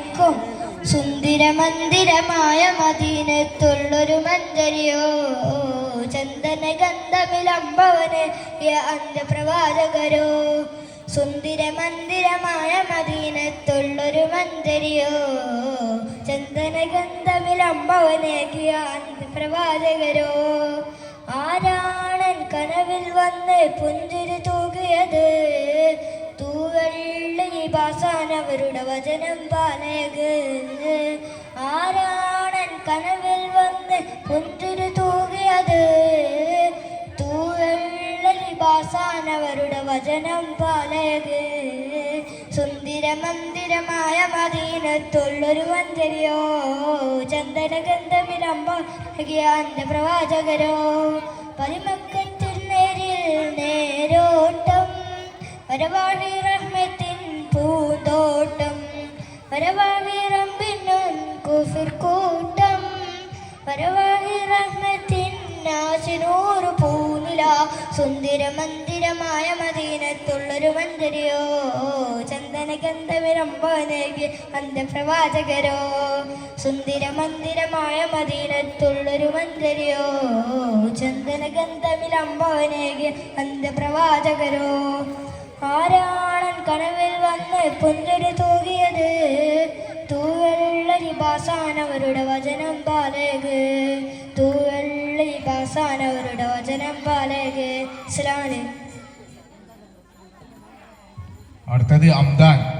മയക്കും സുന്ദര മന്ദിരമായ മദീനത്തുള്ളൊരു മന്ദരിയോ ചന്ദന ഗന്ധമിലമ്പവന് അന്ത്യപ്രവാചകരോ? സുന്ദര മന്ദിരമായ മദീനത്തുള്ളൊരു മന്ദരിയോ ചന്ദന ഗന്ധമിലമ്പവനേകിയ അന്ത്യപ്രവാചകരോ? ആരാണൻ കനവിൽ വന്ന് പുഞ്ചിരി തൂകിയത്? ഭാസാനവരുടെ വചനം പാലയക് ആരാണൻ കനവിൽ വന്ന് പുഞ്ചിരി തൂകിയത്? തൂവെള്ളി അവരുടെ വചനം പാലയക് സുന്ദര മന്ദിരമായ മദീനത്തുള്ളൊരു മഞ്ചരിയോ? ചന്ദന ഗന്ധമിലമ്പന്റെ പ്രവാചകരോ? പരിമക്കത്തിൽ നേരിൽ നേരോട്ടം. വരവാഴി റഹ്മത്തിൻ പൂന്തോട്ടം നാശിനൂറ് പൂനില. സുന്ദര മന്ദിരമായ മദീനത്തുള്ളൊരു മന്ദിരയോ? ചന്ദന ഗന്ധവിരമ്പനേകി അന്ധപ്രവാചകരോ സുന്ദര മന്ദിരമായ മദീനത്തുള്ളൊരു മന്ദിരയോ? ചന്ദന ഗന്ധവിലമ്പവനേകി അന്ധപ്രവാചകരോ ആരാണൻ കനവിൽ വന്ന് പുഞ്ചൊരു തൂകിയത്. തൂവെള്ളരി അവരുടെ വചനം പാലേക്. തൂവെള്ളരി അവരുടെ വചനം പാലേക്. ഇസ്ലാമിൽ അടുത്തത് അംദാൻ.